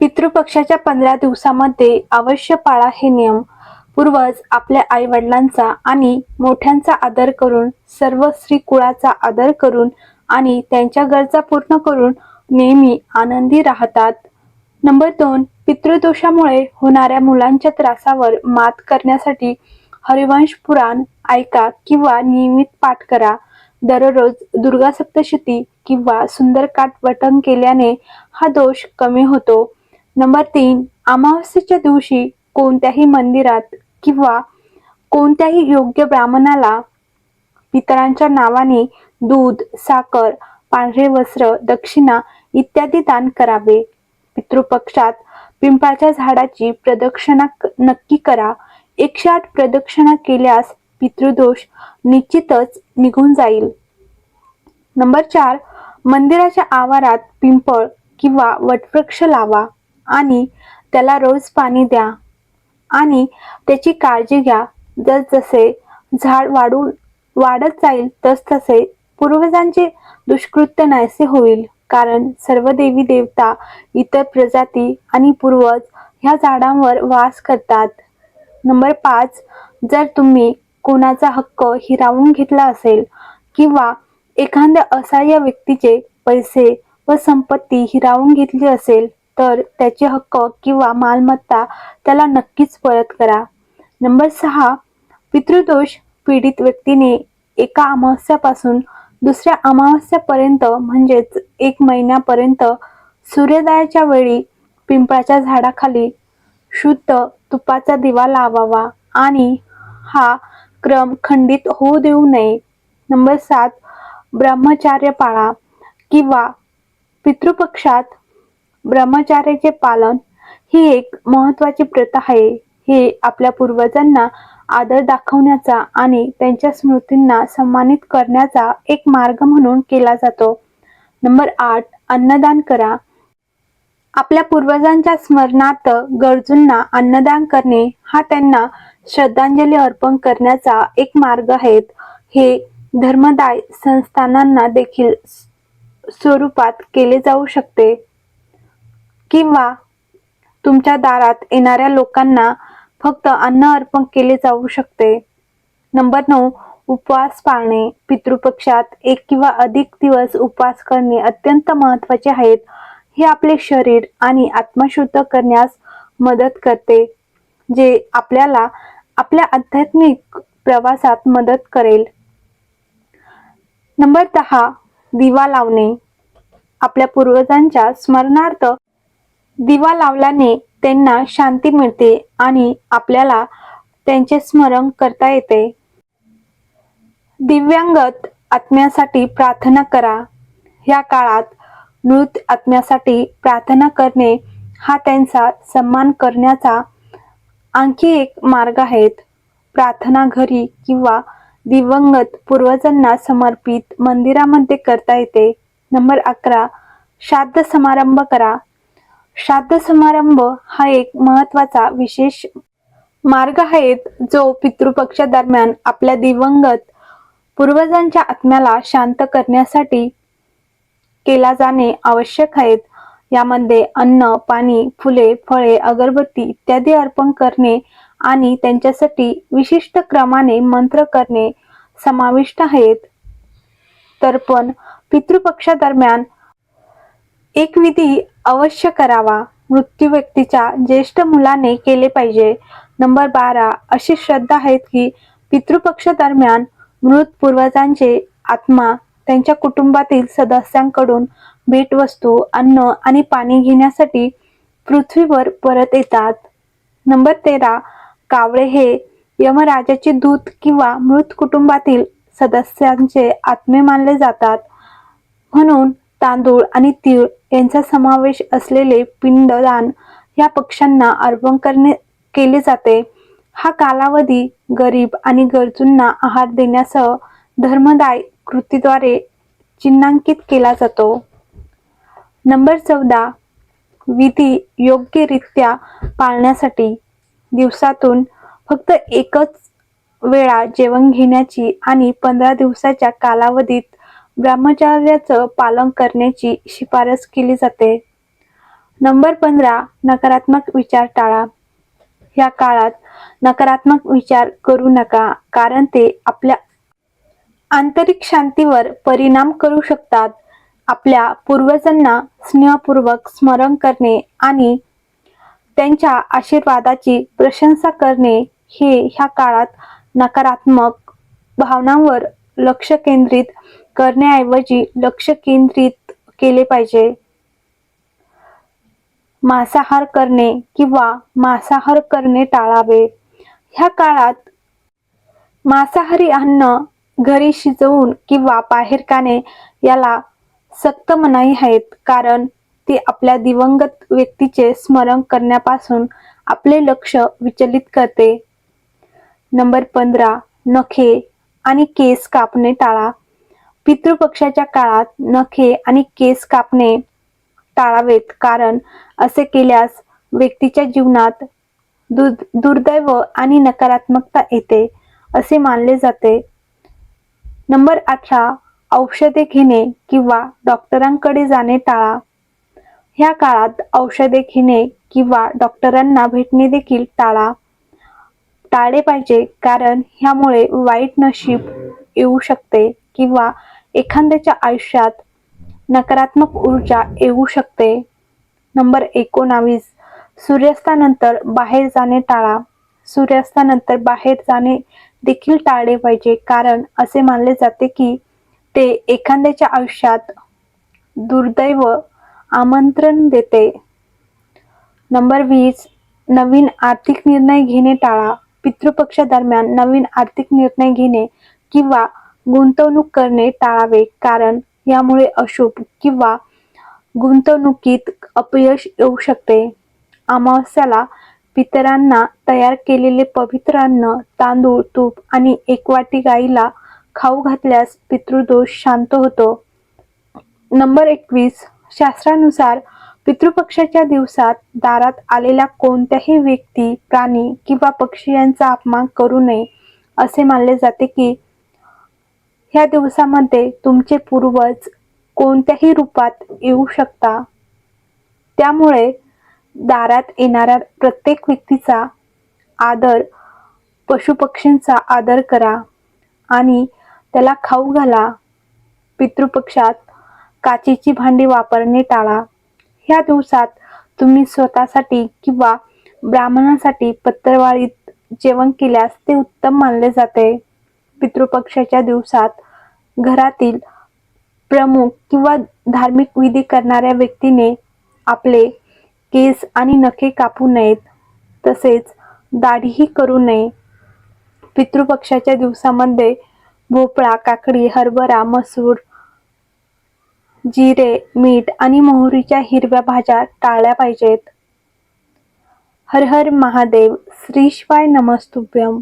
पितृपक्षाच्या पंधरा दिवसामध्ये अवश्य पाळा हे नियम. पूर्वज आपल्या आई वडिलांचा आणि मोठ्यांचा आदर करून सर्व स्त्री कुळाचा आदर करून आणि त्यांच्या गरजा पूर्ण करून नेहमी आनंदी राहतात. नंबर दोन पितृदोषामुळे होणाऱ्या मुलांच्या त्रासावर मात करण्यासाठी हरिवंश पुराण ऐका किंवा नियमित पाठ करा. दररोज दुर्गा सप्तशती किंवा सुंदरकाठ वटन केल्याने हा दोष कमी होतो. नंबर तीन अमावस्येच्या दिवशी कोणत्याही मंदिरात किंवा कोणत्याही योग्य ब्राह्मणाला पितरांच्या नावाने दूध साखर पांढरे वस्त्र दक्षिणा इत्यादी दान करावे. पितृपक्षात पिंपळाच्या झाडाची प्रदक्षिणा क- नक्की करा. एकशे आठ प्रदक्षिणा केल्यास पितृदोष निश्चितच निघून जाईल. नंबर चार मंदिराच्या आवारात पिंपळ किंवा वटवृक्ष लावा. आणि त्याला रोज पाणी द्या. आणि त्याची काळजी घ्या. जसजसे झाड वाढून वाढत जाईल तसतसे पूर्वजांचे दुष्कृत्य नाहीसे होईल. कारण सर्व देवी देवता इतर प्रजाती आणि पूर्वज ह्या झाडांवर वास करतात. नंबर पाच जर तुम्ही कोणाचा हक्क हिरावून घेतला असेल किंवा एखाद्या असहाय्य व्यक्तीचे पैसे व संपत्ती हिरावून घेतली असेल तर त्याचे हक्क किंवा मालमत्ता त्याला नक्कीच परत करा. नंबर सहा पितृदोष पीडित व्यक्तीने एका अमावस्यापासून दुसऱ्या अमावस्यापर्यंत म्हणजेच एक महिन्यापर्यंत सूर्योदयाच्या वेळी पिंपळाच्या झाडाखाली शुद्ध तुपाचा दिवा लावावा आणि हा क्रम खंडित होऊ देऊ नये. नंबर सात ब्रह्मचार्य पाळा किंवा पितृपक्षात ब्रह्मचार्याचे पालन ही एक महत्वाची प्रथा आहे. हे आपल्या पूर्वजांना आदर दाखवण्याचा आणि त्यांच्या स्मृतींना सन्मानित करण्याचा एक मार्ग म्हणून केला जातो. नंबर आठ अन्नदान करा. आपल्या पूर्वजांच्या स्मरणार्थ गरजूंना अन्नदान करणे हा त्यांना श्रद्धांजली अर्पण करण्याचा एक मार्ग आहे हे धर्मदाय संस्थानांना देखील स्वरूपात केले जाऊ शकते. किंवा तुमच्या दारात येणाऱ्या लोकांना फक्त अन्न अर्पण केले जाऊ शकते. नंबर नऊ उपवास पाळणे. पितृपक्षात एक किंवा अधिक दिवस उपवास करणे अत्यंत महत्त्वाचे आहेत. हे आपले शरीर आणि आत्मशुद्ध करण्यास मदत करते जे आपल्याला आपल्या आध्यात्मिक प्रवासात मदत करेल. नंबर दहा दिवा लावणे. आपल्या पूर्वजांच्या स्मरणार्थ दिवा लावल्याने त्यांना शांती मिळते आणि आपल्याला त्यांचे स्मरण करता येते. दिव्यांगत आत्म्यासाठी प्रार्थना करा. या काळात मृत आत्म्यासाठी प्रार्थना करणे हा त्यांचा सन्मान करण्याचा आणखी एक मार्ग आहे प्रार्थना घरी किंवा दिवंगत पूर्वजांना समर्पित मंदिरामध्ये करता येते. नंबर अकरा. श्राद्ध समारंभ करा. श्राद्ध समारंभ हा एक महत्त्वाचा विशेष मार्ग आहेत जो पितृपक्षा दरम्यान आपल्या दिवंगत पूर्वजांच्या आत्म्याला शांत करण्यासाठी केला जाणे आवश्यक आहेत. यामध्ये अन्न पाणी फुले फळे अगरबत्ती इत्यादी अर्पण करणे आणि त्यांच्यासाठी विशिष्ट क्रमाने मंत्र करणे समाविष्ट आहेत. तर्पण पितृपक्षादरम्यान एक विधी अवश्य करावा. मृत्यू व्यक्तीच्या ज्येष्ठ मुलाने केले पाहिजे. नंबर बारा. अशी श्रद्धा आहेत की पितृपक्ष दरम्यान मृत पूर्वजांचे आत्मा त्यांच्या कुटुंबातील सदस्यांकडून भेटवस्तू अन्न आणि पाणी घेण्यासाठी पृथ्वीवर परत येतात. नंबर तेरा. कावळे हे यमराजाचे दूत किंवा मृत कुटुंबातील सदस्यांचे आत्मे मानले जातात. म्हणून तांदूळ आणि तीळ यांचा समावेश असलेले पिंडदान या पक्ष्यांना अर्पण करणे केले जाते. हा कालावधी गरीब आणि गरजूंना आहार देण्यासह धर्मदाय कृतीद्वारे चिन्हांकित केला जातो. नंबर चौदा. विधी योग्यरित्या पाळण्यासाठी दिवसातून फक्त एकच वेळा जेवण घेण्याची आणि पंधरा दिवसाच्या कालावधीत ब्रह्मचार्याचं पालन करण्याची शिफारस केली जाते. नंबर पंधरा नकारात्मक विचार टाळा. या काळात नकारात्मक विचार करू नका कारण ते आपल्या आंतरिक शांतीवर परिणाम करू शकतात. आपल्या पूर्वजांना स्नेहपूर्वक स्मरण करणे आणि त्यांच्या आशीर्वादाची प्रशंसा करणे हे ह्या काळात नकारात्मक भावनांवर लक्ष केंद्रित करण्याऐवजी लक्ष केंद्रित केले पाहिजे. मांसाहार करणे किंवा मांसाहार करणे टाळावे. ह्या काळात मांसाहारी अन्न घरी शिजवून किंवा बाहेर खाणे याला सक्त मनाई आहेत. कारण ते आपल्या दिवंगत व्यक्तीचे स्मरण करण्यापासून आपले लक्ष विचलित करते. नंबर पंधरा नखे आणि केस कापणे टाळा. पितृपक्षाच्या काळात नखे आणि केस कापणे टाळावेत. कारण असे केल्यास व्यक्तीच्या जीवनात दुर् दुर्दैव आणि नकारात्मकता येते असे मानले जाते. नंबर अठरा औषधे घेणे किंवा डॉक्टरांकडे जाणे टाळा. ह्या काळात औषधे घेणे किंवा डॉक्टरांना भेटणे देखील टाळा. टाळले पाहिजे कारण ह्यामुळे वाईट नशीब येऊ शकते किंवा एखाद्याच्या आयुष्यात नकारात्मक ऊर्जा येऊ शकते. नंबर एकोणावीस सूर्यास्तानंतर बाहेर जाणे टाळा. सूर्यास्तानंतर बाहेर जाणे देखील टाळले पाहिजे कारण असे मानले जाते की ते एखाद्याच्या आयुष्यात दुर्दैव आमंत्रण देते. नंबर वीस नवीन आर्थिक निर्णय घेणे टाळा. पितृपक्षादरम्यान नवीन आर्थिक निर्णय घेणे किंवा गुंतवणूक करणे टाळावे कारण यामुळे अशुभ किंवा गुंतवणुकीत अपयश येऊ शकते. अमावस्याला पितरांना तयार केलेले पवित्र अन्न तांदूळ तूप आणि एक वाटी गाईला खाऊ घातल्यास पितृदोष शांत होतो. नंबर एकवीस. शास्त्रानुसार पितृपक्षाच्या दिवसात दारात आलेल्या कोणत्याही व्यक्ती प्राणी किंवा पक्षी यांचा अपमान करू नये असे मानले जाते की ह्या दिवसामध्ये तुमचे पूर्वज कोणत्याही रूपात येऊ शकता. त्यामुळे दारात येणाऱ्या प्रत्येक व्यक्तीचा आदर पशुपक्षींचा आदर करा आणि त्याला खाऊ घाला. पितृपक्षात काचेची भांडी वापरणे टाळा. ह्या दिवसात तुम्ही स्वतःसाठी किंवा ब्राह्मणासाठी पत्रवाळीत जेवण केल्यास ते उत्तम मानले जाते. पितृपक्षाच्या दिवसात घरातील प्रमुख किंवा धार्मिक विधी करणाऱ्या व्यक्तीने आपले केस आणि नखे कापू नयेत तसेच दाढीही करू नये. पितृपक्षाच्या दिवसामध्ये भोपळा काकडी हरभरा मसूर जिरे मीठ आणि मोहरीच्या हिरव्या भाज्या टाळल्या पाहिजेत. हर हर महादेव श्री शिवाय नमस्तुभ्यम.